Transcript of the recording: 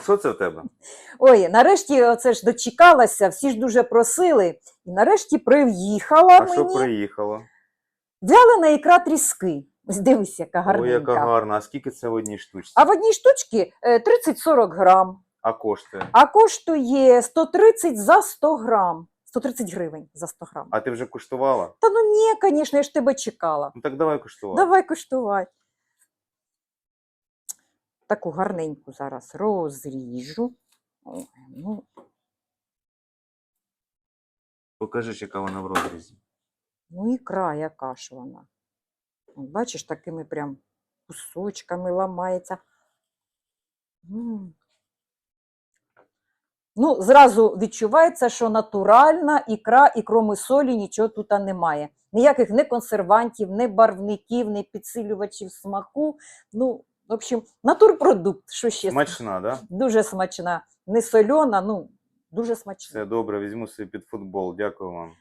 Що це в тебе? Ой, нарешті оце ж дочекалася, всі ж дуже просили. І нарешті приїхала А що мені приїхало? вялена ікра тріски. Ось дивись, яка Ой, яка гарна. А скільки це в одній штучці? А в одній штучці е, 30-40 грам, А коштує? а коштує 130 за 100 грам. 130 гривень за 100 грам. А ти вже куштувала? Та ну ні, звісно, я ж тебе чекала. Ну так давай куштувати. Давай куштувати. Таку гарненьку зараз розріжу. Ой, ну, Покажи, яка вона в розрізі. ну ікра, яка ж вона. От Бачиш, такими прям кусочками ламається. М. Ну, зразу відчувається, що натуральна ікра, і кроме солі нічого тут немає. Ніяких не консервантів, не барвників, не підсилювачів смаку. Ну, в общем, натурпродукт, що ще? Смачна, да? дуже смачна, не сольона, ну дуже смачна. Все добре, візьму собі під футбол. Дякую вам.